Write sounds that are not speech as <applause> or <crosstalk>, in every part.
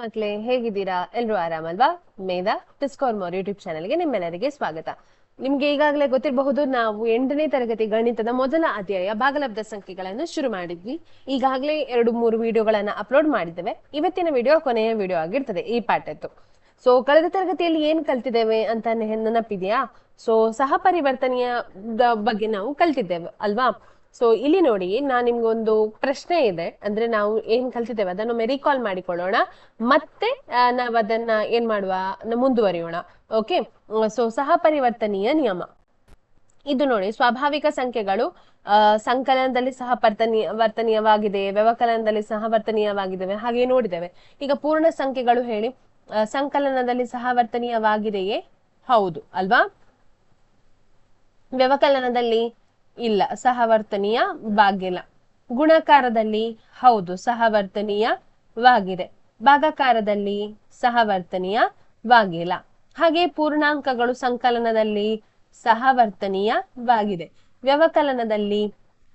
ಮಕ್ಳೇ ಹೇಗಿದ್ದೀರಾ? ಎಲ್ರು ಆರಾಮಲ್ವಾ? ಮೇಧಾ ಡಿಸ್ಕವರ್ ಮೋರ್ ಯೂಟ್ಯೂಬ್ ಚಾನೆಲ್ಗೆ ನಿಮ್ಮೆಲ್ಲರಿಗೆ ಸ್ವಾಗತ. ನಿಮ್ಗೆ ಈಗಾಗಲೇ ಗೊತ್ತಿರಬಹುದು, ನಾವು ಎಂಟನೇ ತರಗತಿ ಗಣಿತದ ಮೊದಲ ಅಧ್ಯಾಯ ಭಾಗಲಬ್ಧ ಸಂಖ್ಯೆಗಳನ್ನು ಶುರು ಮಾಡಿದ್ವಿ. ಈಗಾಗಲೇ ಎರಡು ಮೂರು ವಿಡಿಯೋಗಳನ್ನ ಅಪ್ಲೋಡ್ ಮಾಡಿದ್ದೇವೆ. ಇವತ್ತಿನ ವಿಡಿಯೋ ಕೊನೆಯ ವಿಡಿಯೋ ಆಗಿರ್ತದೆ, ಈ ಪಾಠದ್ದು. ಸೊ ಕಳೆದ ತರಗತಿಯಲ್ಲಿ ಏನ್ ಕಲ್ತಿದ್ದೇವೆ ಅಂತ ನೆನಪಿದೆಯಾ? ಸೊ ಸಹ ಪರಿವರ್ತನೆಯ ಬಗ್ಗೆ ನಾವು ಕಲ್ತಿದ್ದೇವೆ, ಅಲ್ವಾ? ಸೊ ಇಲ್ಲಿ ನೋಡಿ ನಾ ನಿಮ್ಗೊಂದು ಪ್ರಶ್ನೆ ಇದೆ. ಅಂದ್ರೆ ನಾವು ಏನ್ ಕಲ್ತಿದ್ದೇವೆ? ಅದನ್ನು ರೀಕಾಲ್ ಮಾಡಿಕೊಳ್ಳೋಣ. ಮತ್ತೆ ನಾವ್ ಅದನ್ನ ಏನ್ ಮಾಡುವ? ಮುಂದುವರಿಯೋಣ. ಓಕೆ ಸೊ ಸಹ ಪರಿವರ್ತನೀಯ ನಿಯಮ. ಇದು ನೋಡಿ, ಸ್ವಾಭಾವಿಕ ಸಂಖ್ಯೆಗಳು ಸಂಕಲನದಲ್ಲಿ ಸಹ ಪರ್ತನೀಯ ವರ್ತನೀಯವಾಗಿದೆ, ವ್ಯವಕಲನದಲ್ಲಿ ಸಹ ವರ್ತನೀಯವಾಗಿದ್ದಾವೆ ಹಾಗೆ ನೋಡಿದ್ದೇವೆ. ಈಗ ಪೂರ್ಣ ಸಂಖ್ಯೆಗಳು ಹೇಳಿ. ಸಂಕಲನದಲ್ಲಿ ಸಹ ವರ್ತನೀಯವಾಗಿದೆಯೇ ಹೌದು, ಅಲ್ವಾ? ವ್ಯವಕಲನದಲ್ಲಿ ಇಲ್ಲ, ಸಹವರ್ತನೀಯ ವಾಗಿಲ್ಲ. ಗುಣಕಾರದಲ್ಲಿ ಹೌದು ಸಹವರ್ತನೀಯವಾಗಿದೆ ಭಾಗಕಾರದಲ್ಲಿ ಸಹವರ್ತನೀಯವಾಗಿಲ್ಲ ಹಾಗೆ ಪೂರ್ಣಾಂಕಗಳು ಸಂಕಲನದಲ್ಲಿ ಸಹವರ್ತನೀಯವಾಗಿದೆ ವ್ಯವಕಲನದಲ್ಲಿ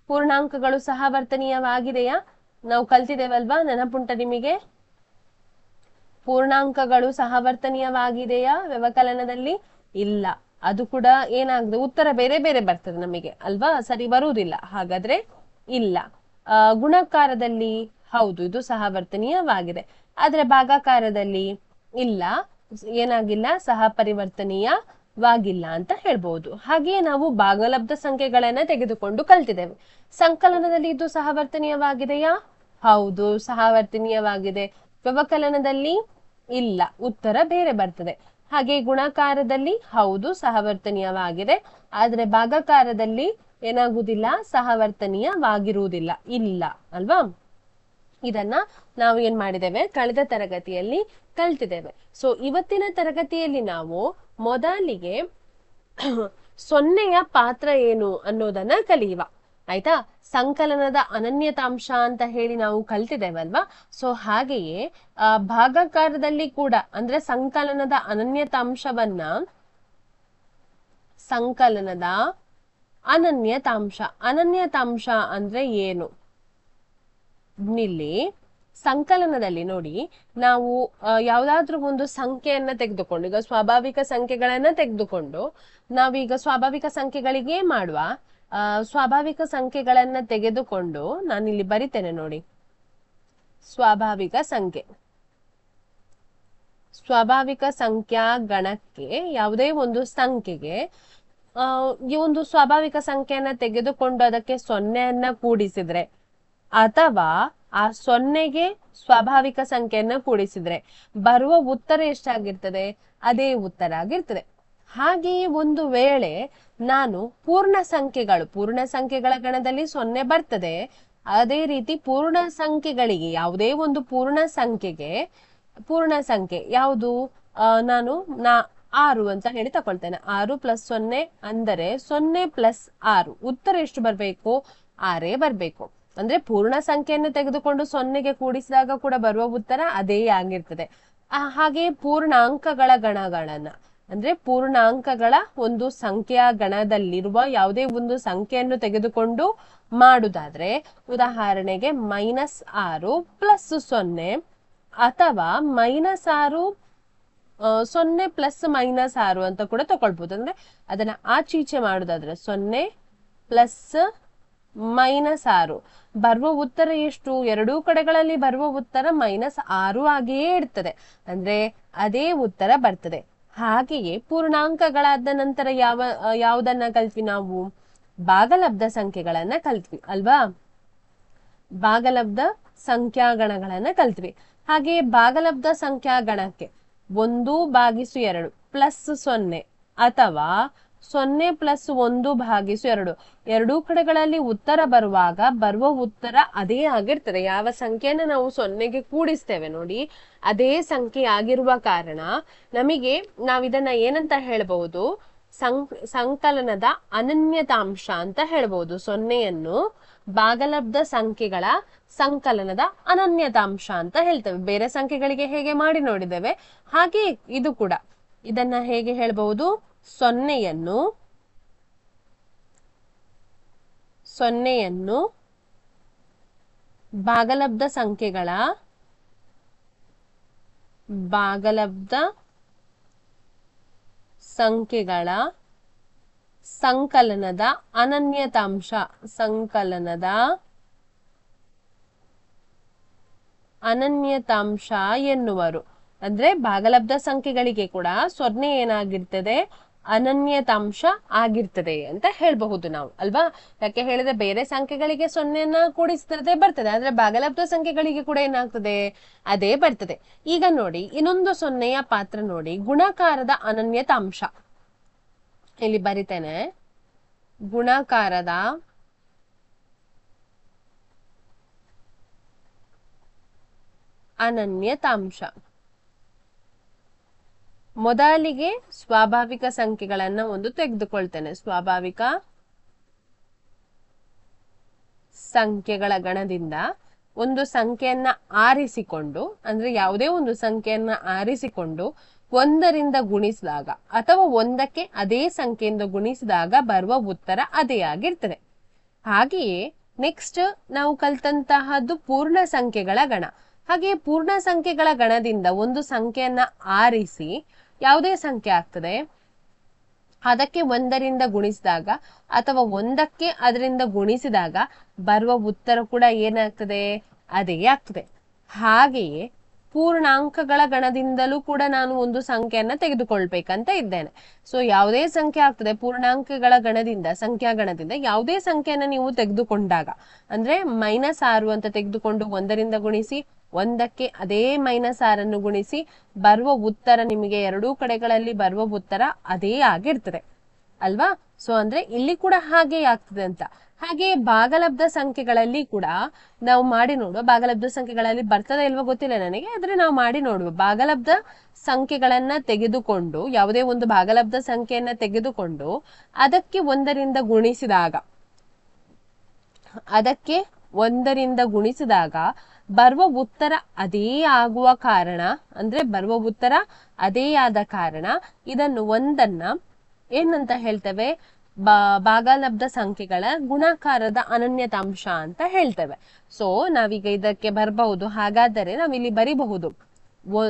ಪೂರ್ಣಾಂಕಗಳು ಸಹವರ್ತನೀಯವಾಗಿದೆಯಾ ನಾವು ಕಲ್ತಿದ್ದೇವಲ್ವಾ? ನೆನಪುಂಟ ನಿಮಗೆ? ಪೂರ್ಣಾಂಕಗಳು ಸಹವರ್ತನೀಯವಾಗಿದೆಯಾ ವ್ಯವಕಲನದಲ್ಲಿ? ಇಲ್ಲ. ಅದು ಕೂಡ ಏನಾಗ್ತದೆ, ಉತ್ತರ ಬೇರೆ ಬೇರೆ ಬರ್ತದೆ ನಮಗೆ, ಅಲ್ವಾ? ಸರಿ, ಬರುವುದಿಲ್ಲ. ಹಾಗಾದ್ರೆ ಇಲ್ಲ. ಗುಣಕಾರದಲ್ಲಿ ಹೌದು, ಇದು ಸಹವರ್ತನೀಯವಾಗಿದೆ ಆದ್ರೆ ಭಾಗಾಕಾರದಲ್ಲಿ ಇಲ್ಲ, ಏನಾಗಿಲ್ಲ, ಸಹ ಪರಿವರ್ತನೀಯವಾಗಿಲ್ಲ ಅಂತ ಹೇಳ್ಬಹುದು ಹಾಗೆಯೇ ನಾವು ಭಾಗಲಬ್ಧ ಸಂಖ್ಯೆಗಳನ್ನ ತೆಗೆದುಕೊಂಡು ಕಲ್ತಿದ್ದೇವೆ. ಸಂಕಲನದಲ್ಲಿ ಇದು ಸಹವರ್ತನೀಯವಾಗಿದೆಯಾ ಹೌದು ಸಹವರ್ತನೀಯವಾಗಿದೆ ವ್ಯವಕಲನದಲ್ಲಿ ಇಲ್ಲ, ಉತ್ತರ ಬೇರೆ ಬರ್ತದೆ. ಹಾಗೆ ಗುಣಕಾರದಲ್ಲಿ ಹೌದು, ಸಹವರ್ತನೀಯವಾಗಿದೆ. ಆದ್ರೆ ಭಾಗಕಾರದಲ್ಲಿ ಏನಾಗುವುದಿಲ್ಲ, ಸಹವರ್ತನೀಯವಾಗಿರುವುದಿಲ್ಲ. ಇಲ್ಲ, ಅಲ್ವಾ? ಇದನ್ನ ನಾವು ಏನ್ ಮಾಡಿದ್ದೇವೆ? ಕಳೆದ ತರಗತಿಯಲ್ಲಿ ಕಲ್ತಿದ್ದೇವೆ. ಸೊ ಇವತ್ತಿನ ತರಗತಿಯಲ್ಲಿ ನಾವು ಮೊದಲಿಗೆ <coughs> ಸೊನ್ನೆಯ ಪಾತ್ರ ಏನು ಅನ್ನೋದನ್ನ ಕಲಿಯುವ. ಆಯ್ತಾ? ಸಂಕಲನದ ಅನನ್ಯತಾಂಶ ಅಂತ ಹೇಳಿ ನಾವು ಕಲ್ತಿದ್ದೇವಲ್ವಾ? ಸೊ ಹಾಗೆಯೇ ಆ, ಭಾಗಾಕಾರದಲ್ಲಿ ಕೂಡ ಅಂದ್ರೆ ಸಂಕಲನದ ಅನನ್ಯತಾಂಶವನ್ನ ಸಂಕಲನದ ಅನನ್ಯತಾಂಶ. ಅನನ್ಯತಾಂಶ ಅಂದ್ರೆ ಏನು? ಇಲ್ಲಿ ಸಂಕಲನದಲ್ಲಿ ನೋಡಿ ನಾವು ಯಾವ್ದಾದ್ರೂ ಒಂದು ಸಂಖ್ಯೆಯನ್ನ ತೆಗೆದುಕೊಂಡು ಈಗ ಸ್ವಾಭಾವಿಕ ಸಂಖ್ಯೆಗಳನ್ನ ತೆಗೆದುಕೊಂಡು ನಾವೀಗ ಸ್ವಾಭಾವಿಕ ಸಂಖ್ಯೆಗಳಿಗೆ ಮಾಡುವ ಸ್ವಾಭಾವಿಕ ಸಂಖ್ಯೆಗಳನ್ನ ತೆಗೆದುಕೊಂಡು ನಾನಿಲ್ಲಿ ಬರಿತೇನೆ ನೋಡಿ. ಸ್ವಾಭಾವಿಕ ಸಂಖ್ಯೆ. ಸ್ವಾಭಾವಿಕ ಸಂಖ್ಯಾ ಗಣಕ್ಕೆ ಯಾವುದೇ ಒಂದು ಸಂಖ್ಯೆಗೆ ಈ ಒಂದು ಸ್ವಾಭಾವಿಕ ಸಂಖ್ಯೆಯನ್ನ ತೆಗೆದುಕೊಂಡು ಅದಕ್ಕೆ ಸೊನ್ನೆಯನ್ನ ಕೂಡಿಸಿದ್ರೆ, ಅಥವಾ ಆ ಸೊನ್ನೆಗೆ ಸ್ವಾಭಾವಿಕ ಸಂಖ್ಯೆಯನ್ನ ಕೂಡಿಸಿದ್ರೆ, ಬರುವ ಉತ್ತರ ಎಷ್ಟಾಗಿರ್ತದೆ? ಅದೇ ಉತ್ತರ ಆಗಿರ್ತದೆ. ಹಾಗೆಯೇ ಒಂದು ವೇಳೆ ನಾನು ಪೂರ್ಣ ಸಂಖ್ಯೆಗಳು, ಪೂರ್ಣ ಸಂಖ್ಯೆಗಳ ಗಣದಲ್ಲಿ ಸೊನ್ನೆ ಬರ್ತದೆ. ಅದೇ ರೀತಿ ಪೂರ್ಣ ಸಂಖ್ಯೆಗಳಿಗೆ, ಯಾವುದೇ ಒಂದು ಪೂರ್ಣ ಸಂಖ್ಯೆಗೆ, ಪೂರ್ಣ ಸಂಖ್ಯೆ ಯಾವುದು? ನಾನು ನಾ, ಆರು ಅಂತ ಹೇಳಿ ತಕೊಳ್ತೇನೆ ಆರು ಪ್ಲಸ್ ಸೊನ್ನೆ ಅಂದರೆ ಸೊನ್ನೆ ಪ್ಲಸ್ ಆರು. ಉತ್ತರ ಎಷ್ಟು ಬರಬೇಕು? ಆರೇ ಬರಬೇಕು. ಅಂದ್ರೆ ಪೂರ್ಣ ಸಂಖ್ಯೆಯನ್ನು ತೆಗೆದುಕೊಂಡು ಸೊನ್ನೆಗೆ ಕೂಡಿಸಿದಾಗ ಕೂಡ ಬರುವ ಉತ್ತರ ಅದೇ ಆಗಿರ್ತದೆ. ಹಾಗೆ ಪೂರ್ಣಾಂಕಗಳ ಗಣಗಳನ್ನ. ಅಂದ್ರೆ ಪೂರ್ಣಾಂಕಗಳ ಒಂದು ಸಂಖ್ಯಾ ಗಣದಲ್ಲಿರುವ ಯಾವುದೇ ಒಂದು ಸಂಖ್ಯೆಯನ್ನು ತೆಗೆದುಕೊಂಡು ಮಾಡುದಾದ್ರೆ, ಉದಾಹರಣೆಗೆ ಮೈನಸ್ ಆರು ಪ್ಲಸ್ ಸೊನ್ನೆ ಅಥವಾ ಮೈನಸ್ ಆರು ಸೊನ್ನೆ ಪ್ಲಸ್ ಮೈನಸ್ ಆರು ಅಂತ ಕೂಡ ತಗೊಳ್ಬಹುದು ಅಂದ್ರೆ ಅದನ್ನ ಆಚೀಚೆ ಮಾಡುದಾದ್ರೆ ಸೊನ್ನೆ ಪ್ಲಸ್ ಮೈನಸ್ ಆರು. ಬರುವ ಉತ್ತರ ಎಷ್ಟು? ಎರಡೂ ಕಡೆಗಳಲ್ಲಿ ಬರುವ ಉತ್ತರ ಮೈನಸ್ ಆರು ಆಗಿಯೇ ಇರ್ತದೆ. ಅಂದ್ರೆ ಅದೇ ಉತ್ತರ ಬರ್ತದೆ. ಹಾಗೆಯೇ ಪೂರ್ಣಾಂಕಗಳಾದ ನಂತರ ಯಾವ ಯಾವುದನ್ನ ಕಲ್ತ್ವಿ ನಾವು? ಭಾಗಲಬ್ಧ ಸಂಖ್ಯೆಗಳನ್ನ ಕಲ್ತ್ವಿ, ಅಲ್ವಾ? ಭಾಗಲಬ್ಧ ಸಂಖ್ಯಾಗಣಗಳನ್ನ ಕಲ್ತ್ವಿ. ಹಾಗೆಯೇ ಭಾಗಲಬ್ಧ ಸಂಖ್ಯಾಗಣಕ್ಕೆ ಒಂದು ಭಾಗಿಸು ಎರಡು ಪ್ಲಸ್ ಸೊನ್ನೆ ಅಥವಾ ಸೊನ್ನೆ ಪ್ಲಸ್ ಒಂದು ಭಾಗಿಸು ಎರಡು. ಎರಡೂ ಕಡೆಗಳಲ್ಲಿ ಉತ್ತರ ಬರುವಾಗ ಬರುವ ಉತ್ತರ ಅದೇ ಆಗಿರ್ತದೆ. ಯಾವ ಸಂಖ್ಯೆಯನ್ನ ನಾವು ಸೊನ್ನೆಗೆ ಕೂಡಿಸ್ತೇವೆ ನೋಡಿ. ಅದೇ ಸಂಖ್ಯೆ ಆಗಿರುವ ಕಾರಣ ನಮಗೆ ನಾವಿದನ್ನ ಏನಂತ ಹೇಳ್ಬಹುದು? ಸಂಕಲನದ ಅನನ್ಯತಾಂಶ ಅಂತ ಹೇಳ್ಬಹುದು. ಸೊನ್ನೆಯನ್ನು ಭಾಗಲಬ್ಧ ಸಂಖ್ಯೆಗಳ ಸಂಕಲನದ ಅನನ್ಯತಾಂಶ ಅಂತ ಹೇಳ್ತೇವೆ. ಬೇರೆ ಸಂಖ್ಯೆಗಳಿಗೆ ಹೇಗೆ ಮಾಡಿ ನೋಡಿದ್ದೇವೆ? ಹಾಗೆ ಇದು ಕೂಡ. ಇದನ್ನ ಹೇಗೆ ಹೇಳ್ಬಹುದು? ಸೊನ್ನೆಯನ್ನು ಸೊನ್ನೆಯನ್ನು ಭಾಗಲಬ್ಧ ಸಂಖ್ಯೆಗಳ ಭಾಗಲಬ್ಧ ಸಂಖ್ಯೆಗಳ ಸಂಕಲನದ ಅನನ್ಯತಾಂಶ ಸಂಕಲನದ ಅನನ್ಯತಾಂಶ ಎನ್ನುವರು. ಅಂದ್ರೆ ಭಾಗಲಬ್ಧ ಸಂಖ್ಯೆಗಳಿಗೆ ಕೂಡ ಸೊನ್ನೆ ಏನಾಗಿರ್ತದೆ? ಅನನ್ಯತಾಂಶ ಆಗಿರ್ತದೆ ಅಂತ ಹೇಳ್ಬಹುದು ನಾವು, ಅಲ್ವಾ? ಯಾಕೆ ಹೇಳಿದ್ರೆ ಬೇರೆ ಸಂಖ್ಯೆಗಳಿಗೆ ಸೊನ್ನೆಯನ್ನ ಕೂಡಿಸಿದ್ರೆ ಬರ್ತದೆ, ಆದ್ರೆ ಬಾಗಲಬ್ಧ ಸಂಖ್ಯೆಗಳಿಗೆ ಕೂಡ ಏನಾಗ್ತದೆ? ಅದೇ ಬರ್ತದೆ. ಈಗ ನೋಡಿ, ಇನ್ನೊಂದು ಸೊನ್ನೆಯ ಪಾತ್ರ ನೋಡಿ, ಗುಣಾಕಾರದ ಅನನ್ಯತಾಂಶ. ಇಲ್ಲಿ ಬರಿತೇನೆ, ಗುಣಾಕಾರದ ಅನನ್ಯತಾಂಶ. ಮೊದಲಿಗೆ ಸ್ವಾಭಾವಿಕ ಸಂಖ್ಯೆಗಳನ್ನ ಒಂದು ತೆಗೆದುಕೊಳ್ತೇನೆ. ಸ್ವಾಭಾವಿಕ ಸಂಖ್ಯೆಗಳ ಗಣದಿಂದ ಒಂದು ಸಂಖ್ಯೆಯನ್ನ ಆರಿಸಿಕೊಂಡು, ಅಂದ್ರೆ ಯಾವುದೇ ಒಂದು ಸಂಖ್ಯೆಯನ್ನ ಆರಿಸಿಕೊಂಡು ಒಂದರಿಂದ ಗುಣಿಸಿದಾಗ ಅಥವಾ ಒಂದಕ್ಕೆ ಅದೇ ಸಂಖ್ಯೆಯಿಂದ ಗುಣಿಸಿದಾಗ ಬರುವ ಉತ್ತರ ಅದೇ ಆಗಿರ್ತದೆ. ಹಾಗೆಯೇ ನೆಕ್ಸ್ಟ್ ನಾವು ಕಲ್ತಂತಹದ್ದು ಪೂರ್ಣ ಸಂಖ್ಯೆಗಳ ಗಣ. ಹಾಗೆಯೇ ಪೂರ್ಣ ಸಂಖ್ಯೆಗಳ ಗಣದಿಂದ ಒಂದು ಸಂಖ್ಯೆಯನ್ನ ಆರಿಸಿ ಯಾವುದೇ ಸಂಖ್ಯೆ ಆಗ್ತದೆ. ಅದಕ್ಕೆ ಒಂದರಿಂದ ಗುಣಿಸಿದಾಗ ಅಥವಾ ಒಂದಕ್ಕೆ ಅದರಿಂದ ಗುಣಿಸಿದಾಗ ಬರುವ ಉತ್ತರ ಕೂಡ ಏನಾಗ್ತದೆ? ಅದೇ ಆಗ್ತದೆ. ಹಾಗೆಯೇ ಪೂರ್ಣಾಂಕಗಳ ಗಣದಿಂದಲೂ ಕೂಡ ನಾನು ಒಂದು ಸಂಖ್ಯೆಯನ್ನ ತೆಗೆದುಕೊಳ್ಬೇಕಂತ ಇದ್ದೇನೆ. ಸೊ ಯಾವುದೇ ಸಂಖ್ಯೆ ಆಗ್ತದೆ, ಪೂರ್ಣಾಂಕಗಳ ಗಣದಿಂದ, ಸಂಖ್ಯಾ ಗಣದಿಂದ ಯಾವುದೇ ಸಂಖ್ಯೆಯನ್ನ ನೀವು ತೆಗೆದುಕೊಂಡಾಗ, ಅಂದ್ರೆ ಮೈನಸ್ ಆರು ಅಂತ ತೆಗೆದುಕೊಂಡು ಒಂದರಿಂದ ಗುಣಿಸಿ ಒಂದಕ್ಕೆ ಅದೇ ಮೈನಸ್ ಅನ್ನು ಗುಣಿಸಿ ಬರುವ ಉತ್ತರ ನಿಮಗೆ ಎರಡೂ ಕಡೆಗಳಲ್ಲಿ ಬರುವ ಉತ್ತರ ಅದೇ ಆಗಿರ್ತದೆ. ಅಲ್ವಾ? ಸೊ ಅಂದ್ರೆ ಇಲ್ಲಿ ಕೂಡ ಹಾಗೆ ಆಗ್ತದೆ ಅಂತ. ಹಾಗೆ ಭಾಗಲಬ್ಧ ಸಂಖ್ಯೆಗಳಲ್ಲಿ ಕೂಡ ನಾವು ಮಾಡಿ ನೋಡುವ ಭಾಗಲಬ್ಧ ಸಂಖ್ಯೆಗಳಲ್ಲಿ ಬರ್ತದೆ ಇಲ್ವೋ ಗೊತ್ತಿಲ್ಲ ನನಗೆ, ಆದ್ರೆ ನಾವು ಮಾಡಿ ನೋಡುವ. ಭಾಗಲಬ್ಧ ಸಂಖ್ಯೆಗಳನ್ನ ತೆಗೆದುಕೊಂಡು, ಯಾವುದೇ ಒಂದು ಭಾಗಲಬ್ಧ ಸಂಖ್ಯೆಯನ್ನ ತೆಗೆದುಕೊಂಡು ಅದಕ್ಕೆ ಒಂದರಿಂದ ಗುಣಿಸಿದಾಗ, ಅದಕ್ಕೆ ಒಂದರಿಂದ ಗುಣಿಸಿದಾಗ ಬರುವ ಉತ್ತರ ಅದೇ ಆಗುವ ಕಾರಣ, ಅಂದ್ರೆ ಬರುವ ಉತ್ತರ ಅದೇ ಆದ ಕಾರಣ, ಇದನ್ನು ಒಂದನ್ನ ಏನಂತ ಹೇಳ್ತೇವೆ? ಭಾಗಲಬ್ಧ ಸಂಖ್ಯೆಗಳ ಗುಣಾಕಾರದ ಅನನ್ಯತಾಂಶ ಅಂತ ಹೇಳ್ತೇವೆ. ಸೊ ನಾವೀಗ ಇದಕ್ಕೆ ಬರಬಹುದು. ಹಾಗಾದರೆ ನಾವಿಲ್ಲಿ ಬರಿಬಹುದು.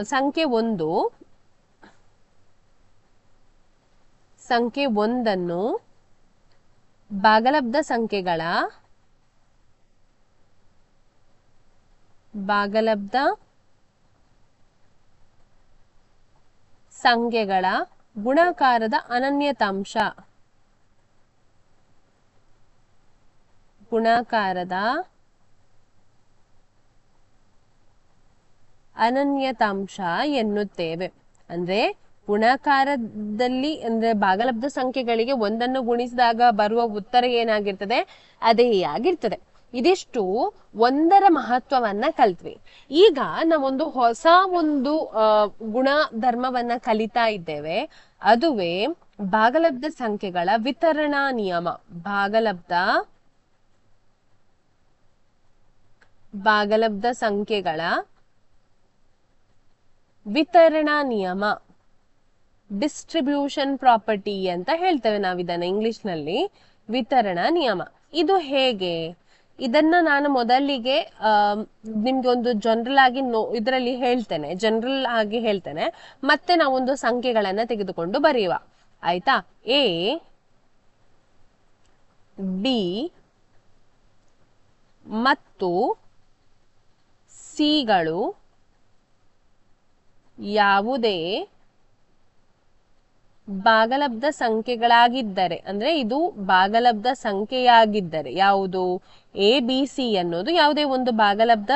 ಸಂಖ್ಯೆ ಒಂದು. ಸಂಖ್ಯೆ ಒಂದನ್ನು ಭಾಗಲಬ್ಧ ಸಂಖ್ಯೆಗಳ ಭಾಗಲಬ್ಧ ಸಂಖ್ಯೆಗಳ ಗುಣಾಕಾರದ ಅನನ್ಯತಾಂಶ. ಗುಣಾಕಾರದ ಅನನ್ಯತಾಂಶ ಎನ್ನುತ್ತೇವೆ. ಅಂದ್ರೆ ಗುಣಾಕಾರದಲ್ಲಿ ಅಂದ್ರೆ ಭಾಗಲಬ್ಧ ಸಂಖ್ಯೆಗಳಿಗೆ ಒಂದನ್ನು ಗುಣಿಸಿದಾಗ ಬರುವ ಉತ್ತರ ಏನಾಗಿರ್ತದೆ? ಅದೇ ಆಗಿರ್ತದೆ. ಇದಿಷ್ಟು ಒಂದರ ಮಹತ್ವವನ್ನ ಕಲ್ತ್ವಿ. ಈಗ ನಾವೊಂದು ಹೊಸ ಒಂದು ಗುಣ ಧರ್ಮವನ್ನ ಕಲಿತಾ ಇದ್ದೇವೆ. ಅದುವೇ ಭಾಗಲಬ್ಧ ಸಂಖ್ಯೆಗಳ ವಿತರಣಾ ನಿಯಮ. ಭಾಗಲಬ್ಧ ಭಾಗಲಬ್ಧ ಸಂಖ್ಯೆಗಳ ವಿತರಣಾ ನಿಯಮ. ಡಿಸ್ಟ್ರಿಬ್ಯೂಷನ್ ಪ್ರಾಪರ್ಟಿ ಅಂತ ಹೇಳ್ತೇವೆ ನಾವಿದನ್ನ ಇಂಗ್ಲಿಷ್ನಲ್ಲಿ ವಿತರಣಾ ನಿಯಮ. ಇದು ಹೇಗೆ? ಇದನ್ನ ನಾನು ಮೊದಲಿಗೆ ಅಹ್ ನಿಮ್ಗೆ ಒಂದು ಜನರಲ್ ಆಗಿ ನೋ, ಇದರಲ್ಲಿ ಹೇಳ್ತೇನೆ. ಜನರಲ್ ಆಗಿ ಹೇಳ್ತೇನೆ. ಮತ್ತೆ ನಾವೊಂದು ಸಂಖ್ಯೆಗಳನ್ನ ತೆಗೆದುಕೊಂಡು ಬರೆಯುವ. ಆಯ್ತಾ? ಎ ಬಿ ಮತ್ತು ಸಿಗಳು ಯಾವುದೇ ಭಾಗಲಬ್ಧ ಸಂಖ್ಯೆಗಳಾಗಿದ್ದರೆ, ಅಂದ್ರೆ ಇದು ಭಾಗಲಬ್ಧ ಸಂಖ್ಯೆಯಾಗಿದ್ದರೆ, ಯಾವುದು? ಎ ಬಿ ಸಿ ಅನ್ನೋದು ಯಾವುದೇ ಒಂದು ಭಾಗಲಬ್ಧ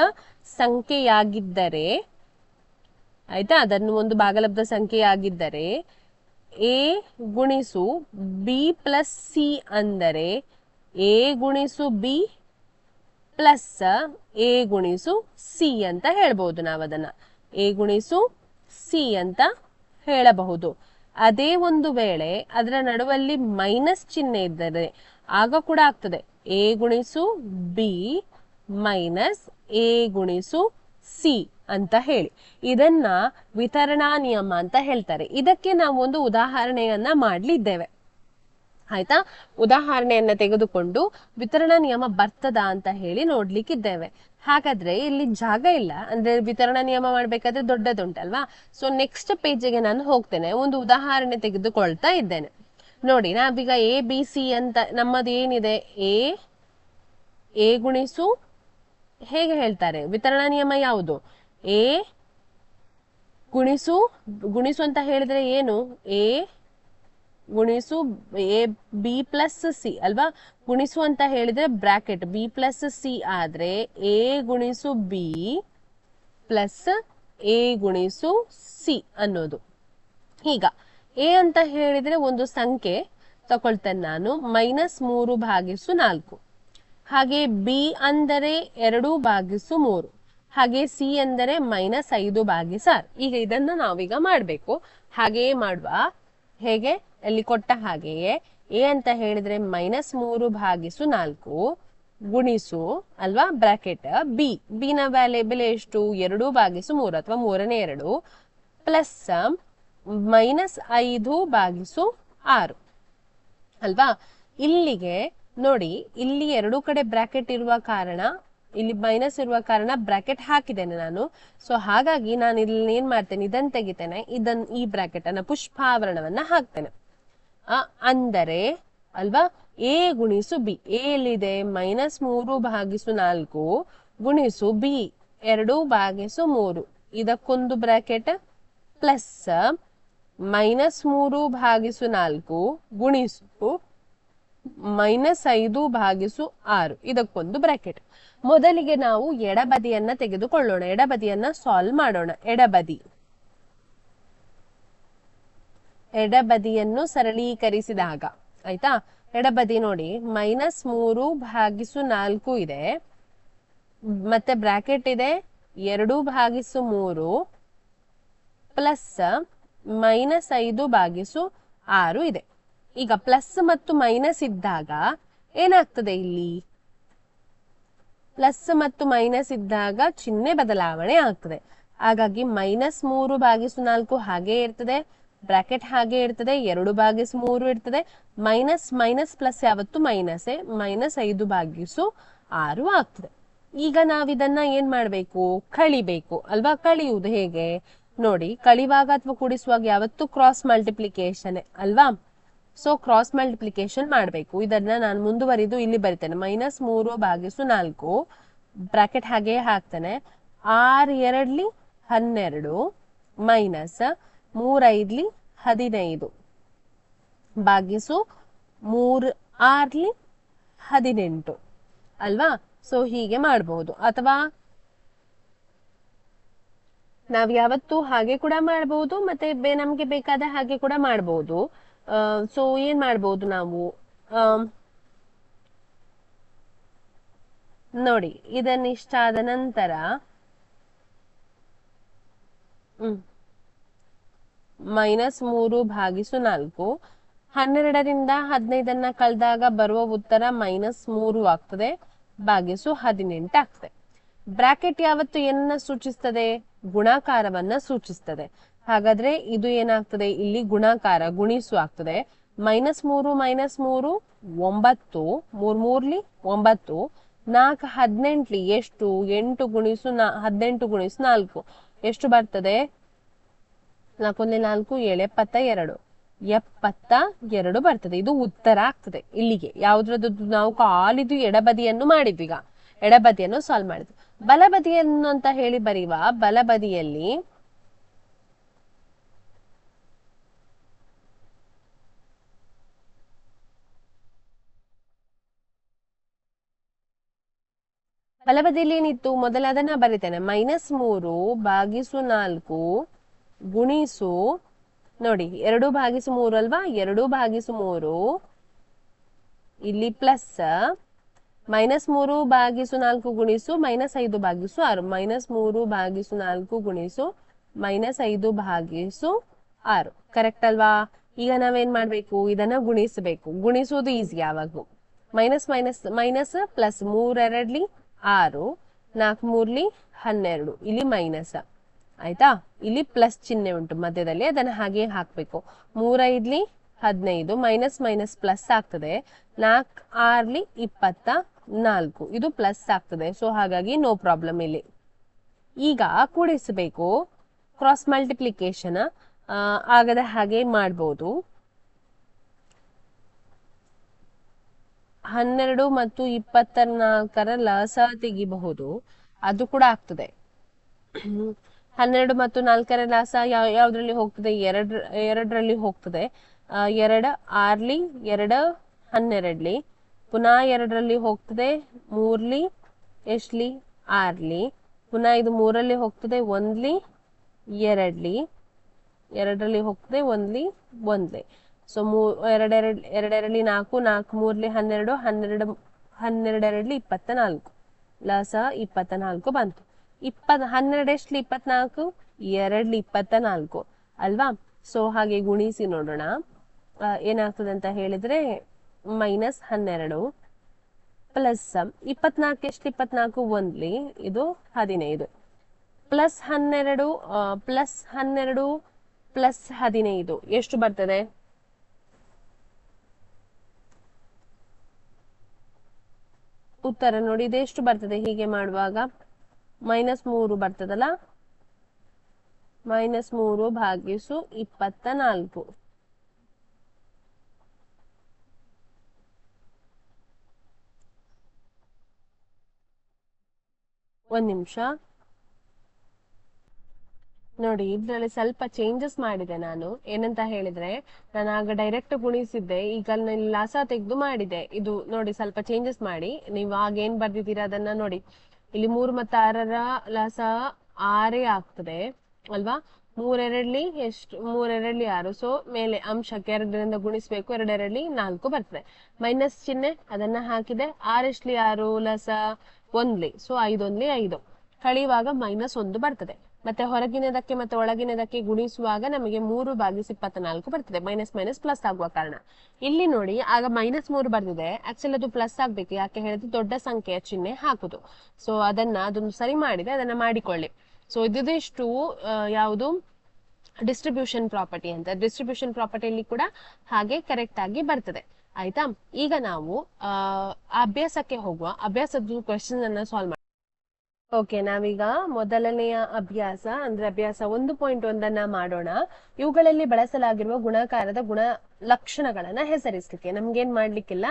ಸಂಖ್ಯೆಯಾಗಿದ್ದರೆ, ಆಯ್ತಾ? ಅದನ್ನು ಒಂದು ಭಾಗಲಬ್ಧ ಸಂಖ್ಯೆಯಾಗಿದ್ದರೆ ಎ ಗುಣಿಸು ಬಿ ಪ್ಲಸ್ ಸಿ ಅಂದರೆ ಎ ಗುಣಿಸು ಬಿ ಪ್ಲಸ್ ಎ ಗುಣಿಸು ಸಿ ಅಂತ ಹೇಳ್ಬೋದು ನಾವು ಅದನ್ನ ಎ ಗುಣಿಸು ಸಿ ಅಂತ ಹೇಳಬಹುದು. ಅದೇ ಒಂದು ವೇಳೆ ಅದರ ನಡುವಲ್ಲಿ ಮೈನಸ್ ಚಿಹ್ನೆ ಇದ್ದರೆ ಆಗ ಕೂಡ ಆಗ್ತದೆ. ಎ ಗುಣಿಸು ಬಿ ಮೈನಸ್ ಎ ಗುಣಿಸು ಸಿ ಅಂತ ಹೇಳಿ. ಇದನ್ನ ವಿತರಣಾ ನಿಯಮ ಅಂತ ಹೇಳ್ತಾರೆ. ಇದಕ್ಕೆ ನಾವು ಒಂದು ಉದಾಹರಣೆಯನ್ನ ಮಾಡ್ಲಿದ್ದೇವೆ. ಆಯ್ತಾ? ಉದಾಹರಣೆಯನ್ನ ತೆಗೆದುಕೊಂಡು ವಿತರಣಾ ನಿಯಮ ಬರ್ತದ ಅಂತ ಹೇಳಿ ನೋಡ್ಲಿಕ್ಕಿದ್ದೇವೆ. ಹಾಗಾದ್ರೆ ಇಲ್ಲಿ ಜಾಗ ಇಲ್ಲ. ಅಂದ್ರೆ ವಿತರಣಾ ನಿಯಮ ಮಾಡ್ಬೇಕಾದ್ರೆ ದೊಡ್ಡದುಂಟಲ್ವಾ? ಸೊ ನೆಕ್ಸ್ಟ್ ಪೇಜಿಗೆ ನಾನು ಹೋಗ್ತೇನೆ. ಒಂದು ಉದಾಹರಣೆ ತೆಗೆದುಕೊಳ್ತಾ ಇದ್ದೇನೆ. ನೋಡಿ, ನಾವೀಗ ಎ ಬಿ ಸಿ ಅಂತ ನಮ್ಮದು ಏನಿದೆ? ಎ ಎ ಗುಣಿಸು ಹೇಗೆ ಹೇಳ್ತಾರೆ? ವಿತರಣಾ ನಿಯಮ ಯಾವುದು? ಎ ಗುಣಿಸು ಗುಣಿಸು ಅಂತ ಹೇಳಿದ್ರೆ ಏನು? ಎ ಗುಣಿಸು ಎ ಬಿ ಪ್ಲಸ್ ಸಿ ಅಲ್ವಾ? ಗುಣಿಸು ಅಂತ ಹೇಳಿದ್ರೆ ಬ್ರಾಕೆಟ್ ಬಿ ಪ್ಲಸ್ ಸಿ ಆದ್ರೆ ಎ ಗುಣಿಸು ಬಿ ಪ್ಲಸ್ ಎ ಗುಣಿಸು ಸಿ ಅನ್ನೋದು. ಈಗ ಎ ಅಂತ ಹೇಳಿದ್ರೆ ಒಂದು ಸಂಖ್ಯೆ ತಗೊಳ್ತೇನೆ ನಾನು. ಮೈನಸ್ ಮೂರು ಭಾಗಿಸು ನಾಲ್ಕು. ಹಾಗೆ ಬಿ ಅಂದರೆ ಎರಡು ಭಾಗಿಸು ಮೂರು. ಹಾಗೆ ಸಿ ಅಂದರೆ ಮೈನಸ್ ಐದು ಭಾಗಿಸ ಆರು. ಈಗ ಇದನ್ನ ನಾವೀಗ ಮಾಡಬೇಕು. ಹಾಗೆಯೇ ಮಾಡುವ. ಹೇಗೆ? ಅಲ್ಲಿ ಕೊಟ್ಟ ಹಾಗೆಯೇ ಎ ಅಂತ ಹೇಳಿದ್ರೆ ಮೈನಸ್ ಮೂರು ಭಾಗಿಸು ನಾಲ್ಕು ಗುಣಿಸು ಅಲ್ವಾ ಬ್ರಾಕೆಟ್ ಬಿ. ಬಿ ನ ವ್ಯಾಲ್ಯೂ ಬೆಲೆ ಎಷ್ಟು? ಎರಡು ಭಾಗಿಸು ಮೂರು ಅಥವಾ ಮೂರನೇ ಎರಡು ಪ್ಲಸ್ ಮೈನಸ್ ಐದು ಭಾಗಿಸು ಆರು. ಅಲ್ವಾ? ಇಲ್ಲಿಗೆ ನೋಡಿ, ಇಲ್ಲಿ ಎರಡು ಕಡೆ ಬ್ರಾಕೆಟ್ ಇರುವ ಕಾರಣ, ಇಲ್ಲಿ ಮೈನಸ್ ಇರುವ ಕಾರಣ ಬ್ರಾಕೆಟ್ ಹಾಕಿದ್ದೇನೆ ನಾನು. ಸೊ, ಹಾಗಾಗಿ ನಾನು ಇಲ್ಲಿ ಏನ್ ಮಾಡ್ತೇನೆ? ಇದನ್ನ ತೆಗಿತೇನೆ. ಇದನ್ ಈ ಬ್ರಾಕೆಟ್ ಅನ್ನ ಪುಷ್ಪಾವರಣವನ್ನ ಹಾಕ್ತೇನೆ. ಅಂದರೆ, ಅಲ್ವಾ? ಎ ಗುಣಿಸು ಬಿ. ಎ ಎಲ್ಲಿದೆ? ಮೈನಸ್ ಮೂರು ಭಾಗಿಸು ನಾಲ್ಕು ಗುಣಿಸು ಬಿ. ಎರಡು ಭಾಗಿಸು ಮೂರು. ಇದಕ್ಕೊಂದು ಬ್ರಾಕೆಟ್ ಪ್ಲಸ್ ಮೈನಸ್ ಮೂರು ಭಾಗಿಸು ನಾಲ್ಕು ಗುಣಿಸು ಮೈನಸ್ ಐದು ಭಾಗಿಸು ಆರು. ಇದಕ್ಕೊಂದು ಬ್ರಾಕೆಟ್. ಮೊದಲಿಗೆ ನಾವು ಎಡಬದಿಯನ್ನ ತೆಗೆದುಕೊಳ್ಳೋಣ. ಎಡಬದಿಯನ್ನ ಸಾಲ್ವ್ ಮಾಡೋಣ. ಎಡಬದಿ. ಎಡಬದಿಯನ್ನು ಸರಳೀಕರಿಸಿದಾಗ. ಆಯ್ತಾ? ಎಡಬದಿ ನೋಡಿ ಮೈನಸ್ ಮೂರು ಭಾಗಿಸು ನಾಲ್ಕು ಇದೆ. ಮತ್ತೆ ಬ್ರಾಕೆಟ್ ಇದೆ. ಎರಡು ಭಾಗಿಸು ಮೂರು. ಪ್ಲಸ್ ಮೈನಸ್ ಐದು ಭಾಗಿಸು ಆರು ಇದೆ. ಈಗ ಪ್ಲಸ್ ಮತ್ತು ಮೈನಸ್ ಇದ್ದಾಗ ಏನಾಗ್ತದೆ ಇಲ್ಲಿ? ಪ್ಲಸ್ ಮತ್ತು ಮೈನಸ್ ಇದ್ದಾಗ ಚಿಹ್ನೆ ಬದಲಾವಣೆ ಆಗ್ತದೆ. ಹಾಗಾಗಿ ಮೈನಸ್ ಮೂರು ಭಾಗಿಸು ನಾಲ್ಕು ಹಾಗೆ ಇರ್ತದೆ. ಬ್ರಾಕೆಟ್ ಹಾಗೆ ಇರ್ತದೆ, ಎರಡು ಭಾಗಿಸು ಮೂರು ಇರ್ತದೆ, ಮೈನಸ್ ಮೈನಸ್ ಪ್ಲಸ್ ಯಾವತ್ತು ಮೈನಸ್ ಮೈನಸ್ ಐದು ಭಾಗಿಸು ಆರು ಆಗ್ತದೆ. ಈಗ ನಾವಿದನ್ನ ಏನ್ ಮಾಡ್ಬೇಕು? ಕಳಿಬೇಕು. ಅಲ್ವಾ? ಕಳಿಯುವುದು ಹೇಗೆ? ನೋಡಿ, ಕಳಿವಾಗ ಅಥವಾ ಕೂಡಿಸುವಾಗ ಯಾವತ್ತು ಕ್ರಾಸ್ ಮಲ್ಟಿಪ್ಲಿಕೇಶನ್ ಅಲ್ವಾ? ಸೊ ಕ್ರಾಸ್ ಮಲ್ಟಿಪ್ಲಿಕೇಶನ್ ಮಾಡಬೇಕು. ಇದನ್ನ ನಾನು ಮುಂದುವರಿದು ಇಲ್ಲಿ ಬರಿತೇನೆ. ಮೈನಸ್ ಮೂರು ಭಾಗಿಸು ನಾಲ್ಕು, ಬ್ರಾಕೆಟ್ ಹಾಗೆ ಹಾಕ್ತೇನೆ. ಆರ್ ಎರಡ್ಲಿ ಹನ್ನೆರಡು, ಮೈನಸ್ ಮೂರೈದ್ಲಿ ಹದಿನೈದು. ಭಾಗಿಸು ಮೂರ್ ಆರ್ಲಿ ಹದಿನೆಂಟು. ಅಲ್ವಾ? ಸೊ ಹೀಗೆ ಮಾಡಬಹುದು ಅಥವಾ ನಾವ್ ಯಾವತ್ತು ಹಾಗೆ ಕೂಡ ಮಾಡಬಹುದು ಮತ್ತೆ ನಮ್ಗೆ ಬೇಕಾದ ಹಾಗೆ ಕೂಡ ಮಾಡಬಹುದು ಸೊ ಏನ್ ಮಾಡಬಹುದು ನಾವು? ನೋಡಿ ಇದನ್ನಿಷ್ಟ ಆದ ನಂತರ, ಹ್ಮ್. ಮೈನಸ್ ಮೂರು ಭಾಗಿಸು ನಾಲ್ಕು. ಹನ್ನೆರಡರಿಂದ ಹದಿನೈದನ್ನ ಕಳೆದಾಗ ಬರುವ ಉತ್ತರ ಮೈನಸ್ ಮೂರು ಆಗ್ತದೆ, ಭಾಗಿಸು ಹದಿನೆಂಟು ಆಗ್ತದೆ. ಬ್ರಾಕೆಟ್ ಯಾವತ್ತು ಏನನ್ನ ಸೂಚಿಸ್ತದೆ? ಗುಣಾಕಾರವನ್ನ ಸೂಚಿಸ್ತದೆ. ಹಾಗಾದ್ರೆ ಇದು ಏನಾಗ್ತದೆ? ಇಲ್ಲಿ ಗುಣಾಕಾರ ಗುಣಿಸು ಆಗ್ತದೆ. ಮೈನಸ್ ಮೂರು ಮೈನಸ್ ಮೂರು, ಒಂಬತ್ತು. ಮೂರ್ ಮೂರ್ಲಿ ಒಂಬತ್ತು. ನಾಲ್ಕು ಹದಿನೆಂಟ್ಲಿ ಎಷ್ಟು? ಎಂಟು ಗುಣಿಸು ನಾ, ಹದಿನೆಂಟು ಗುಣಿಸು ನಾಲ್ಕು. ಎಷ್ಟು ಬರ್ತದೆ? ನಾಲ್ಕೊಂದೇ ನಾಲ್ಕು ಏಳು ಎಪ್ಪತ್ತ ಎರಡು. ಎಪ್ಪತ್ತ ಎರಡು ಬರ್ತದೆ. ಇದು ಉತ್ತರ ಆಗ್ತದೆ ಇಲ್ಲಿಗೆ. ಯಾವ್ದ್ರದ್ದು ನಾವು ಕಾಲಿದು ಎಡಬದಿಯನ್ನು ಮಾಡಿದ್ವಿ ಈಗ. ಎಡಬದಿಯನ್ನು ಸಾಲ್ವ್ ಮಾಡಿದ್ವಿ ಬಲಬದಿಯನ್ನು ಅಂತ ಹೇಳಿ ಬರೆಯುವ ಬಲಬದಿಯಲ್ಲಿ ಬಲಬದಿಯಲ್ಲಿ ಏನಿತ್ತು ಮೊದಲ ಅದನ್ನ ಬರಿತೇನೆ. ಮೈನಸ್ ಮೂರು, ಭಾಗಿಸು ನಾಲ್ಕು ಗುಣಿಸು, ನೋಡಿ, ಎರಡು ಭಾಗಿಸು ಮೂರು ಅಲ್ವಾ? ಎರಡು ಭಾಗಿಸು ಮೂರು, ಇಲ್ಲಿ ಪ್ಲಸ್ ಮೈನಸ್ ಮೂರು ಭಾಗಿಸು ನಾಲ್ಕು ಗುಣಿಸು ಮೈನಸ್ ಐದು ಭಾಗಿಸು ಆರು. ಮೈನಸ್ ಮೂರು ಭಾಗಿಸು ನಾಲ್ಕು ಗುಣಿಸು ಮೈನಸ್ ಐದು ಭಾಗಿಸು ಆರು. ಕರೆಕ್ಟ್ ಅಲ್ವಾ? ಈಗ ನಾವೇನ್ ಮಾಡ್ಬೇಕು? ಇದನ್ನ ಗುಣಿಸಬೇಕು. ಗುಣಿಸೋದು ಈಸಿ ಯಾವಾಗೂ ಮೈನಸ್ ಮೈನಸ್ ಮೈನಸ್ ಪ್ಲಸ್ ಮೂರೆರಡ್ಲಿ ಆರು, ನಾಲ್ಕು ಮೂರ್ಲಿ ಹನ್ನೆರಡು. ಇಲ್ಲಿ ಮೈನಸ್ ಆಯ್ತಾ? ಇಲ್ಲಿ ಪ್ಲಸ್ ಚಿಹ್ನೆ ಉಂಟು ಮಧ್ಯದಲ್ಲಿ, ಅದನ್ನ ಹಾಗೆ ಹಾಕ್ಬೇಕು. ಮೂರೈದ್ಲಿ ಹದಿನೈದು ಮೈನಸ್ ಮೈನಸ್ ಪ್ಲಸ್ ಆಗ್ತದೆ. ನಾಲ್ಕು ಆರ್ಲಿ, ಇಪ್ಪತ್ತ ನಾಲ್ಕು. ಇದು ಪ್ಲಸ್ ಆಗ್ತದೆ. ಸೊ ಹಾಗಾಗಿ ನೋ ಪ್ರಾಬ್ಲಮ್ ಇಲ್ಲಿ. ಈಗ ಕೂಡಿಸಬೇಕು ಕ್ರಾಸ್ ಮಲ್ಟಿಪ್ಲಿಕೇಶನ್ ಆಗದ ಹಾಗೆ ಮಾಡ್ಬೋದು. ಹನ್ನೆರಡು ಮತ್ತು ಇಪ್ಪತ್ತ ನಾಲ್ಕರ ಲಸ ತೆಗಿಬಹುದು. ಅದು ಕೂಡ ಆಗ್ತದೆ. ಹನ್ನೆರಡು ಮತ್ತು ನಾಲ್ಕರ ಲಾಸ ಯಾವ, ಯಾವ್ದ್ರಲ್ಲಿ ಹೋಗ್ತದೆ? ಎರಡ್, ಎರಡರಲ್ಲಿ ಹೋಗ್ತದೆ. ಎರಡ ಆರ್ಲಿ, ಎರಡ ಹನ್ನೆರಡ್ಲಿ. ಪುನಃ ಎರಡರಲ್ಲಿ ಹೋಗ್ತದೆ ಮೂರ್ಲಿ, ಎಷ್ಟ್ಲಿ? ಆರ್ಲಿ. ಪುನಃ ಇದು ಮೂರಲ್ಲಿ ಹೋಗ್ತದೆ ಒಂದ್ಲಿ, ಎರಡ್ಲಿ. ಎರಡರಲ್ಲಿ ಹೋಗ್ತದೆ ಒಂದ್ಲಿ ಒಂದ್ಲಿ. ಸೊ ಮೂ, ಎರಡೆರಡ್, ಎರಡೆರಡ್ಲಿ ನಾಲ್ಕು ನಾಲ್ಕು ಮೂರ್ಲಿ ಹನ್ನೆರಡು ಹನ್ನೆರಡು, ಹನ್ನೆರಡೆರಡ್ಲಿ ಇಪ್ಪತ್ತ ನಾಲ್ಕು ಲಸ ಇಪ್ಪತ್ತ ನಾಲ್ಕು ಬಂತು. ಇಪ್ಪತ್ ಹನ್ನೆರಡೆಷ್ಟ್ಲಿ ಇಪ್ಪತ್ನಾಲ್ಕು, ಎರಡ್ಲಿ ಇಪ್ಪತ್ತ ನಾಲ್ಕು ಅಲ್ವಾ? ಸೊ ಹಾಗೆ ಗುಣಿಸಿ ನೋಡೋಣ. ಏನಾಗ್ತದೆ ಅಂತ ಹೇಳಿದ್ರೆ, ಮೈನಸ್ ಹನ್ನೆರಡು ಪ್ಲಸ್ ಇಪ್ಪತ್ನಾಲ್ಕು ಎಷ್ಟು ಇಪ್ಪತ್ನಾಲ್ಕು? ಒಂದ್ಲಿ. ಇದು ಹದಿನೈದು. ಪ್ಲಸ್ ಹನ್ನೆರಡು ಪ್ಲಸ್ ಹನ್ನೆರಡು ಪ್ಲಸ್ ಹದಿನೈದು. ಎಷ್ಟು ಬರ್ತದೆ? ಉತ್ತರ ನೋಡಿ ಇದೆಷ್ಟು ಬರ್ತದೆ? ಹೀಗೆ ಮಾಡುವಾಗ ಮೈನಸ್ ಮೂರು ಬರ್ತದಲ್ಲ? ಮೈನಸ್ ಮೂರು ಭಾಗಿಸು ಇಪ್ಪತ್ತ ನಾಲ್ಕು. ಒಂದ್ ನಿಮಿಷ. ನೋಡಿ, ಇದ್ರಲ್ಲಿ ಸ್ವಲ್ಪ ಚೇಂಜಸ್ ಮಾಡಿದೆ ನಾನು. ಏನಂತ ಹೇಳಿದ್ರೆ, ನಾನು ಆಗ ಡೈರೆಕ್ಟ್ ಗುಣಿಸಿದ್ದೆ. ಈಗ ನಾನು ಲಾಸ ತೆಗೆದು ಮಾಡಿದೆ. ಇದು ನೋಡಿ, ಸ್ವಲ್ಪ ಚೇಂಜಸ್ ಮಾಡಿ. ನೀವು ಆಗ ಏನ್ ಬರ್ದಿದ್ದೀರಾ ಅದನ್ನ ನೋಡಿ. ಇಲ್ಲಿ ಮೂರು ಮತ್ತು ಆರರ ಲಾಸ ಆರೇ ಆಗ್ತದೆ, ಅಲ್ವಾ? ಮೂರೆರಡ್ಲಿ ಎಷ್ಟು, ಮೂರೆರಡ್ಲಿ ಆರು. ಸೊ ಮೇಲೆ ಅಂಶಕ್ಕೆ ಎರಡರಿಂದ ಗುಣಿಸ್ಬೇಕು, ಎರಡೆರಡ್ಲಿ ನಾಲ್ಕು ಬರ್ತದೆ. ಮೈನಸ್ ಚಿಹ್ನೆ, ಅದನ್ನ ಹಾಕಿದೆ. ಆರೆಷ್ಟ್ಲಿ ಆರು ಲಸ ಒಂದ್ಲಿ. ಸೊ ಐದೊಂದ್ಲಿ ಐದು. ಕಳೆಯುವಾಗ ಮೈನಸ್ ಒಂದು ಬರ್ತದೆ. ಮತ್ತೆ ಹೊರಗಿನದಕ್ಕೆ ಮತ್ತೆ ಒಳಗಿನದಕ್ಕೆ ಗುಣಿಸುವಾಗ ನಮಗೆ ಮೂರು ಭಾಗಿಸಿ ಇಪ್ಪತ್ನಾಲ್ಕು ಬರ್ತದೆ. ಮೈನಸ್ ಮೈನಸ್ ಪ್ಲಸ್ ಆಗುವ ಕಾರಣ. ಇಲ್ಲಿ ನೋಡಿ, ಆಗ ಮೈನಸ್ ಮೂರು ಬರ್ದಿದೆ. ಆಕ್ಚುಲಿ ಅದು ಪ್ಲಸ್ ಆಗ್ಬೇಕು. ಯಾಕೆ ಹೇಳಿದ್ರೆ ದೊಡ್ಡ ಸಂಖ್ಯೆಯ ಚಿಹ್ನೆ ಹಾಕುದು. ಸೊ ಅದನ್ನ ಅದನ್ನು ಸರಿ ಮಾಡಿದೆ ಅದನ್ನ ಮಾಡಿಕೊಳ್ಳಿ. ಸೊ ಇದಿಷ್ಟು ಯಾವುದು? ಡಿಸ್ಟ್ರಿಬ್ಯೂಷನ್ ಪ್ರಾಪರ್ಟಿ ಅಂತ. ಡಿಸ್ಟ್ರಿಬ್ಯೂಷನ್ ಪ್ರಾಪರ್ಟಿಯಲ್ಲಿ ಕೂಡ ಹಾಗೆ ಕರೆಕ್ಟ್ ಆಗಿ ಬರ್ತದೆ. ಆಯ್ತಾ? ಈಗ ನಾವು ಅಭ್ಯಾಸಕ್ಕೆ ಹೋಗುವ. ಅಭ್ಯಾಸದ ಕ್ವಶನ್ ಅನ್ನ ಸಾಲ್ವ್ ಓಕೆ, ನಾವೀಗ ಮೊದಲನೆಯ ಅಭ್ಯಾಸ, ಅಂದ್ರೆ ಅಭ್ಯಾಸ ಒಂದು ಪಾಯಿಂಟ್ ಒಂದನ್ನ ಮಾಡೋಣ. ಇವುಗಳಲ್ಲಿ ಬಳಸಲಾಗಿರುವ ಗುಣಾಕಾರದ ಗುಣ ಲಕ್ಷಣಗಳನ್ನ ಹೆಸರಿಸ್ಲಿಕ್ಕೆ, ನಮ್ಗೇನ್ ಮಾಡ್ಲಿಕ್ಕಿಲ್ಲ?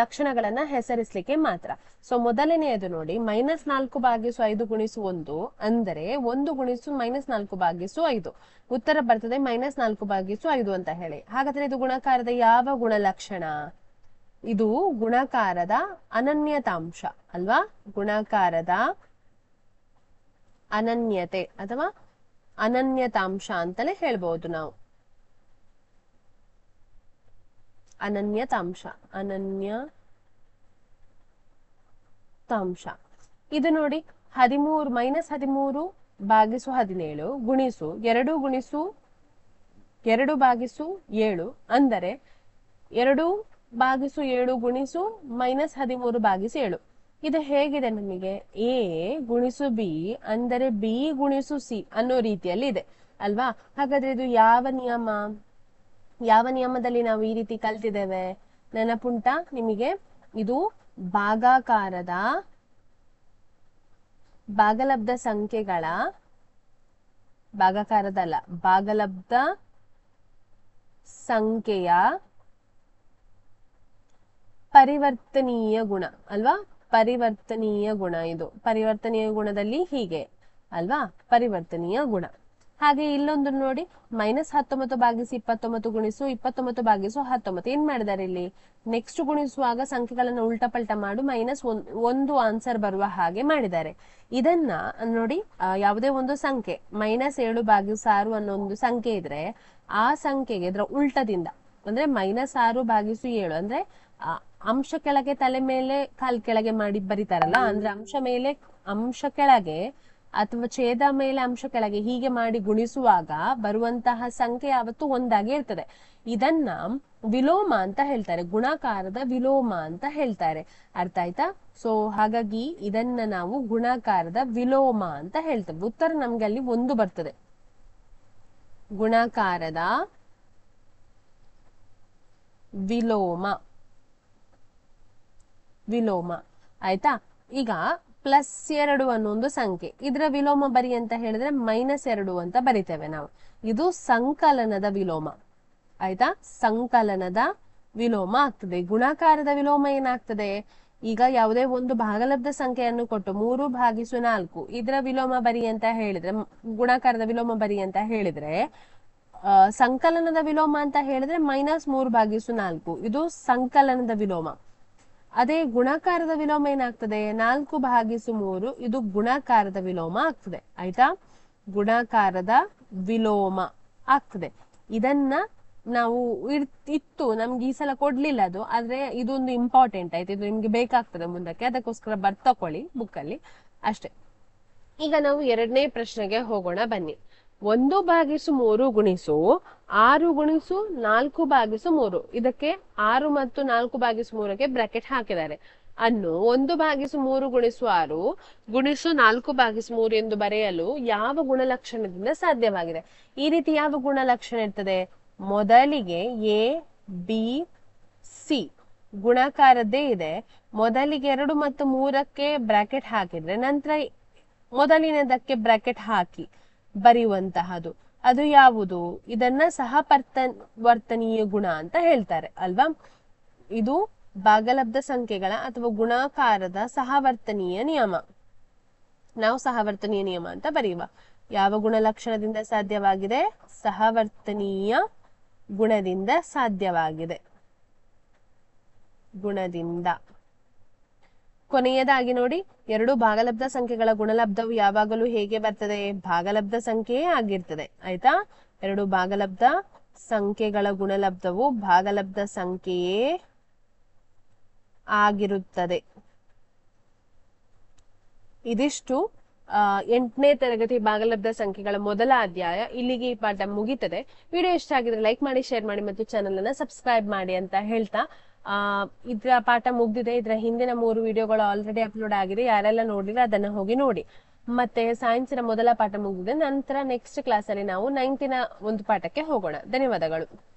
ಲಕ್ಷಣಗಳನ್ನ ಹೆಸರಿಸ್ಲಿಕ್ಕೆ ಮಾತ್ರ. ಸೊ ಮೊದಲನೆಯದು ನೋಡಿ ಮೈನಸ್ ನಾಲ್ಕು ಭಾಗಿಸು ಐದು ಗುಣಿಸು ಒಂದು, ಅಂದರೆ ಒಂದು ಗುಣಿಸು ಮೈನಸ್ ನಾಲ್ಕು ಭಾಗಿಸು ಐದು. ಉತ್ತರ ಬರ್ತದೆ ಮೈನಸ್ ನಾಲ್ಕು ಭಾಗಿಸು ಐದು ಅಂತ ಹೇಳಿ. ಹಾಗಾದ್ರೆ ಇದು ಗುಣಕಾರದ ಯಾವ ಗುಣಲಕ್ಷಣ ಇದು ಗುಣಕಾರದ ಅನನ್ಯತಾಂಶ, ಅಲ್ವಾ? ಗುಣಾಕಾರದ ಅನನ್ಯತೆ ಅಥವಾ ಅನನ್ಯತಾಂಶ ಅಂತಲೇ ಹೇಳ್ಬಹುದು ನಾವು. ಅನನ್ಯತಾಂಶ ಅನನ್ಯ ತಾಂಶ ಇದು ನೋಡಿ, ಹದಿಮೂರು ಮೈನಸ್ ಹದಿಮೂರು ಭಾಗಿಸು ಹದಿನೇಳು ಗುಣಿಸು ಎರಡು ಗುಣಿಸು ಎರಡು ಭಾಗಿಸು ಏಳು ಅಂದರೆ ಎರಡು ಭಾಗಿಸು ಏಳು ಗುಣಿಸು ಮೈನಸ್ ಹದಿಮೂರು ಭಾಗಿಸು ಏಳು. ಇದು ಹೇಗಿದೆ ನಮಗೆ? ಎ ಗುಣಿಸು ಬಿ ಅಂದರೆ ಬಿ ಗುಣಿಸು ಸಿ ಅನ್ನೋ ರೀತಿಯಲ್ಲಿ ಇದೆ, ಅಲ್ವಾ? ಹಾಗಾದ್ರೆ ಇದು ಯಾವ ನಿಯಮ? ಯಾವ ನಿಯಮದಲ್ಲಿ ನಾವು ಈ ರೀತಿ ಕಲ್ತಿದ್ದೇವೆ? ನೆನಪುಂಟ ನಿಮಗೆ? ಇದು ಭಾಗಾಕಾರದ ಭಾಗಲಬ್ಧ ಸಂಖ್ಯೆಗಳ ಭಾಗಾಕಾರದಲ್ಲ, ಭಾಗಲಬ್ಧ ಸಂಖ್ಯೆಯ ಪರಿವರ್ತನೀಯ ಗುಣ, ಅಲ್ವಾ? ಪರಿವರ್ತನೀಯ ಗುಣ ಇದು. ಪರಿವರ್ತನೀಯ ಗುಣದಲ್ಲಿ ಹೀಗೆ, ಅಲ್ವಾ? ಪರಿವರ್ತನೀಯ ಗುಣ. ಹಾಗೆ ಇಲ್ಲೊಂದು ನೋಡಿ ಮೈನಸ್ ಹತ್ತೊಂಬತ್ತು ಭಾಗಿಸಿ ಇಪ್ಪತ್ತೊಂಬತ್ತು ಗುಣಿಸು, ಇಪ್ಪತ್ತೊಂಬತ್ತು ಭಾಗಿಸು ಹತ್ತೊಂಬತ್ತು. ಏನ್ ಮಾಡಿದಾರೆ ಇಲ್ಲಿ? ನೆಕ್ಸ್ಟ್ ಗುಣಿಸುವಾಗ ಸಂಖ್ಯೆಗಳನ್ನ ಉಲ್ಟಾ ಪಲ್ಟಾ ಮಾಡು ಮೈನಸ್ ಒಂದು ಆನ್ಸರ್ ಬರುವ ಹಾಗೆ ಮಾಡಿದ್ದಾರೆ. ಇದನ್ನ ನೋಡಿ ಯಾವುದೇ ಒಂದು ಸಂಖ್ಯೆ ಮೈನಸ್ ಏಳು ಭಾಗಿಸು ಆರು ಅನ್ನೋ ಒಂದು ಸಂಖ್ಯೆ ಇದ್ರೆ, ಆ ಸಂಖ್ಯೆಗೆ ಇದ್ರ ಉಲ್ಟದಿಂದ, ಅಂದ್ರೆ ಮೈನಸ್ ಆರು ಭಾಗಿಸು ಏಳು ಅಂದ್ರೆ ಅಂಶ ಕೆಳಗೆ ತಲೆ ಮೇಲೆ ಕಾಲ್ ಕೆಳಗೆ ಮಾಡಿ ಬರೀತಾರಲ್ಲ ಅಂದ್ರೆ ಅಂಶ ಮೇಲೆ ಅಂಶ ಕೆಳಗೆ ಅಥವಾ ಛೇದ ಮೇಲೆ ಅಂಶ ಕೆಳಗೆ ಹೀಗೆ ಮಾಡಿ ಗುಣಿಸುವಾಗ ಬರುವಂತಹ ಸಂಖ್ಯೆ ಯಾವತ್ತು ಒಂದಾಗಿ ಇರ್ತದೆ. ಇದನ್ನ ವಿಲೋಮ ಅಂತ ಹೇಳ್ತಾರೆ ಗುಣಾಕಾರದ ವಿಲೋಮ ಅಂತ ಹೇಳ್ತಾರೆ. ಅರ್ಥ ಆಯ್ತಾ? ಸೊ ಹಾಗಾಗಿ ಇದನ್ನ ನಾವು ಗುಣಾಕಾರದ ವಿಲೋಮ ಅಂತ ಹೇಳ್ತೇವೆ. ಉತ್ತರ ನಮ್ಗೆ ಅಲ್ಲಿ ಒಂದು ಬರ್ತದೆ. ಗುಣಾಕಾರದ ವಿಲೋಮ. ವಿಲೋಮ. ಆಯ್ತಾ? ಈಗ ಪ್ಲಸ್ ಎರಡು ಅನ್ನೋ ಒಂದು ಸಂಖ್ಯೆ. ಇದರ ವಿಲೋಮ ಬರಿ ಅಂತ ಹೇಳಿದ್ರೆ ಮೈನಸ್ ಎರಡು ಅಂತ ಬರಿತೇವೆ ನಾವು. ಇದು ಸಂಕಲನದ ವಿಲೋಮ. ಆಯ್ತಾ? ಸಂಕಲನದ ವಿಲೋಮ ಆಗ್ತದೆ. ಗುಣಾಕಾರದ ವಿಲೋಮ ಏನಾಗ್ತದೆ? ಈಗ ಯಾವುದೇ ಒಂದು ಭಾಗಲಬ್ಧ ಸಂಖ್ಯೆಯನ್ನು ಕೊಟ್ಟು ಮೂರು ಭಾಗಿಸು ನಾಲ್ಕು. ಇದರ ವಿಲೋಮ ಬರಿ ಅಂತ ಹೇಳಿದ್ರೆ, ಗುಣಾಕಾರದ ವಿಲೋಮ ಬರಿ ಅಂತ ಹೇಳಿದ್ರೆ ಸಂಕಲನದ ವಿಲೋಮ ಅಂತ ಹೇಳಿದ್ರೆ ಮೈನಸ್ ಮೂರು ಭಾಗಿಸು ನಾಲ್ಕು. ಇದು ಸಂಕಲನದ ವಿಲೋಮ. ಅದೇ ಗುಣಾಕಾರದ ವಿಲೋಮ ಏನಾಗ್ತದೆ? ನಾಲ್ಕು ಭಾಗಿಸು ಮೂರು, ಇದು ಗುಣಾಕಾರದ ವಿಲೋಮ ಆಗ್ತದೆ. ಆಯ್ತಾ? ಗುಣಾಕಾರದ ವಿಲೋಮ ಆಗ್ತದೆ. ಇದನ್ನ ನಾವು ಇತ್ತು. ನಮ್ಗೆ ಈ ಸಲ ಕೊಡ್ಲಿಲ್ಲ ಅದು. ಆದ್ರೆ ಇದೊಂದು ಇಂಪಾರ್ಟೆಂಟ್ ಆಯ್ತು. ಇದು ನಿಮ್ಗೆ ಬೇಕಾಗ್ತದೆ ಮುಂದಕ್ಕೆ. ಅದಕ್ಕೋಸ್ಕರ ಬರ್ತಕೊಳ್ಳಿ ಬುಕ್ ಅಲ್ಲಿ. ಅಷ್ಟೇ. ಈಗ ನಾವು ಎರಡನೇ ಪ್ರಶ್ನೆಗೆ ಹೋಗೋಣ ಬನ್ನಿ. ಒಂದು ಭಾಗಿಸು ಮೂರು ಗುಣಿಸು ಆರು ಗುಣಿಸು ನಾಲ್ಕು ಭಾಗಿಸು ಮೂರು. ಇದಕ್ಕೆ ಆರು ಮತ್ತು ನಾಲ್ಕು ಭಾಗಿಸು ಮೂರಕ್ಕೆ ಬ್ರಾಕೆಟ್ ಹಾಕಿದ್ದಾರೆ. ಅನ್ನು ಒಂದು ಭಾಗಿಸು ಮೂರು ಗುಣಿಸು ಆರು ಗುಣಿಸು ನಾಲ್ಕು ಭಾಗಿಸು ಮೂರು ಎಂದು ಬರೆಯಲು ಯಾವ ಗುಣಲಕ್ಷಣದಿಂದ ಸಾಧ್ಯವಾಗಿದೆ? ಈ ರೀತಿ ಯಾವ ಗುಣಲಕ್ಷಣ ಇರ್ತದೆ? ಮೊದಲಿಗೆ ಎ, ಬಿ, ಸಿ. ಗುಣಕಾರದ್ದೇ ಇದೆ. ಮೊದಲಿಗೆ ಎರಡು ಮತ್ತು ಮೂರಕ್ಕೆ ಬ್ರಾಕೆಟ್ ಹಾಕಿದ್ರೆ ನಂತರ ಮೊದಲಿನದಕ್ಕೆ ಬ್ರಾಕೆಟ್ ಹಾಕಿ. ಬರೆಯುವಂತಹದು. ಅದು ಯಾವುದು? ಇದನ್ನ ಸಹಪರ್ತ ವರ್ತನೀಯ ಗುಣ ಅಂತ ಹೇಳ್ತಾರೆ, ಅಲ್ವಾ? ಇದು ಭಾಗಲಬ್ಧ ಸಂಖ್ಯೆಗಳ ಅಥವಾ ಗುಣಾಕಾರದ ಸಹವರ್ತನೀಯ ನಿಯಮ. ನಾವು ಸಹವರ್ತನೀಯ ನಿಯಮ ಅಂತ ಬರೆಯುವ. ಯಾವ ಗುಣಲಕ್ಷಣದಿಂದ ಸಾಧ್ಯವಾಗಿದೆ? ಸಹವರ್ತನೀಯ ಗುಣದಿಂದ ಸಾಧ್ಯವಾಗಿದೆ. ಗುಣದಿಂದ. ಕೊನೆಯದಾಗಿ ನೋಡಿ, ಎರಡು ಭಾಗಲಬ್ಧ ಸಂಖ್ಯೆಗಳ ಗುಣಲಬ್ಧವು ಯಾವಾಗಲೂ ಹೇಗೆ ಬರ್ತದೆ? ಭಾಗಲಬ್ಧ ಸಂಖ್ಯೆಯೇ ಆಗಿರ್ತದೆ, ಆಯ್ತಾ? ಎರಡು ಭಾಗಲಬ್ಧ ಸಂಖ್ಯೆಗಳ ಗುಣಲಬ್ಧವು ಭಾಗಲಬ್ಧ ಸಂಖ್ಯೆಯೇ ಆಗಿರುತ್ತದೆ. ಇದಿಷ್ಟು ಎಂಟನೇ ತರಗತಿ ಭಾಗಲಬ್ಧ ಸಂಖ್ಯೆಗಳ ಮೊದಲ ಅಧ್ಯಾಯ ಇಲ್ಲಿಗೆ ಈ ಪಾಠ ಮುಗಿತದೆ. ವಿಡಿಯೋ ಇಷ್ಟ ಆಗಿದ್ರೆ ಲೈಕ್ ಮಾಡಿ, ಶೇರ್ ಮಾಡಿ ಮತ್ತು ಚಾನಲ್ ಅನ್ನ ಸಬ್ಸ್ಕ್ರೈಬ್ ಮಾಡಿ ಅಂತ ಹೇಳ್ತಾ, ಆ, ಇದ್ರ ಪಾಠ ಮುಗ್ದಿದೆ. ಇದ್ರ ಹಿಂದಿನ ಮೂರು ವಿಡಿಯೋಗಳು ಆಲ್ರೆಡಿ ಅಪ್ಲೋಡ್ ಆಗಿದೆ ಯಾರೆಲ್ಲ ನೋಡಿದ್ರೆ ಅದನ್ನ ಹೋಗಿ ನೋಡಿ. ಮತ್ತೆ ಸೈನ್ಸಿನ ಮೊದಲ ಪಾಠ ಮುಗಿದಿದೆ. ನಂತರ ನೆಕ್ಸ್ಟ್ ಕ್ಲಾಸ್ ಅಲ್ಲಿ ನಾವು ನೈನ್ತಿನ ಒಂದು ಪಾಠಕ್ಕೆ ಹೋಗೋಣ. ಧನ್ಯವಾದಗಳು.